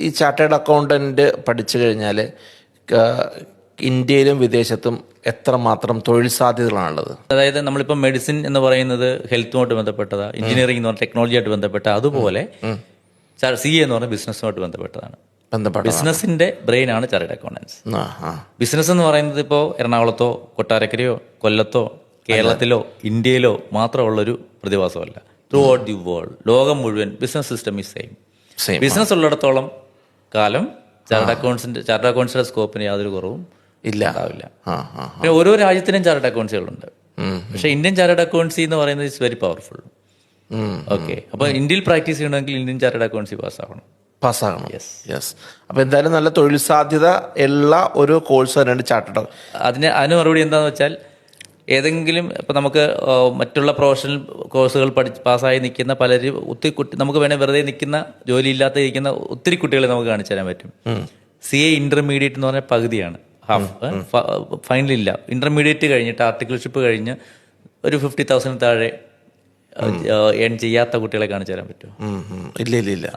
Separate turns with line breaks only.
ഈ chartered accountant പഠിച്ചു കഴിഞ്ഞാൽ ഇന്ത്യയിലും വിദേശത്തും എത്രമാത്രം തൊഴിൽ സാധ്യതകളാണുള്ളത്?
അതായത് നമ്മളിപ്പോൾ മെഡിസിൻ എന്ന് പറയുന്നത് ഹെൽത്തുമായിട്ട് ബന്ധപ്പെട്ടതാണ് എഞ്ചിനീയറിംഗ് എന്ന് പറഞ്ഞാൽ ടെക്നോളജിയായിട്ട് ബന്ധപ്പെട്ട അതുപോലെ സി എന്ന് പറഞ്ഞ ബിസിനസ്സുമായിട്ട് ബന്ധപ്പെട്ടതാണ്.
ബന്ധപ്പെട്ട
ബിസിനസിന്റെ ബ്രെയിൻ ആണ് ചാർട്ടേഡ് അക്കൗണ്ടൻസ് ബിസിനസ് എന്ന് പറയുന്നത് ഇപ്പോൾ എറണാകുളത്തോ കൊട്ടാരക്കരയോ കൊല്ലത്തോ കേരളത്തിലോ ഇന്ത്യയിലോ മാത്രമുള്ളൊരു പ്രതിഭാസമല്ല. ത്രൂ ഔട്ട് ദി വേൾഡ് ലോകം മുഴുവൻ business system same
same
business ഉള്ളിടത്തോളം കാലം ചാർട്ടേഡ് അക്കൗണ്ട്സിന്റെ ചാർട്ടേഡ് അക്കൗണ്ട്സിന്റെ സ്കോപ്പിന് യാതൊരു കുറവും
ഇല്ല.
ഉണ്ടാവില്ല. പിന്നെ ഓരോ രാജ്യത്തിനും ചാർട്ടേഡ് അക്കൗണ്ട്സുകളുണ്ട്. പക്ഷെ ഇന്ത്യൻ ചാർട്ടേഡ് അക്കൗണ്ട്സി എന്ന് പറയുന്നത് ഇറ്റ്സ് വെരി പവർഫുൾ. ഓക്കെ അപ്പൊ ഇന്ത്യയിൽ പ്രാക്ടീസ് ചെയ്യണമെങ്കിൽ ഇന്ത്യൻ ചാർട്ടേഡ് അക്കൗണ്ട്സി പാസ്സാവണം.
പാസ്സാകണം. യെസ് യെസ് അപ്പോൾ എന്തായാലും നല്ല തൊഴിൽ സാധ്യത ഉള്ള ഒരു കോഴ്സ് തന്നെയാണ് ചാർട്ടേഡ്
അതിന് അതിന് മറുപടി എന്താണെന്ന് വെച്ചാൽ ഏതെങ്കിലും ഇപ്പം നമുക്ക് മറ്റുള്ള പ്രൊഫഷണൽ കോഴ്സുകൾ പഠിച്ച് പാസ്സായി നിൽക്കുന്ന പലരും ഒത്തിരി കുട്ടി നമുക്ക് വേണേൽ വെറുതെ നിൽക്കുന്ന ജോലിയില്ലാത്ത ഇരിക്കുന്ന ഒത്തിരി കുട്ടികളെ നമുക്ക് കാണിച്ചു തരാൻ പറ്റും. സി എ ഇന്റർമീഡിയറ്റ് എന്ന് പറഞ്ഞാൽ പകുതിയാണ്. ഹാഫ് ഫൈനലില്ല ഇന്റർമീഡിയറ്റ് കഴിഞ്ഞിട്ട് ആർട്ടിക്കിൾഷിപ്പ് കഴിഞ്ഞ് ഒരു ഫിഫ്റ്റി തൗസൻഡ് താഴെ ഏൺ ചെയ്യാത്ത കുട്ടികളെ കാണിച്ചു തരാൻ പറ്റും
ഇല്ല ഇല്ല ഇല്ല.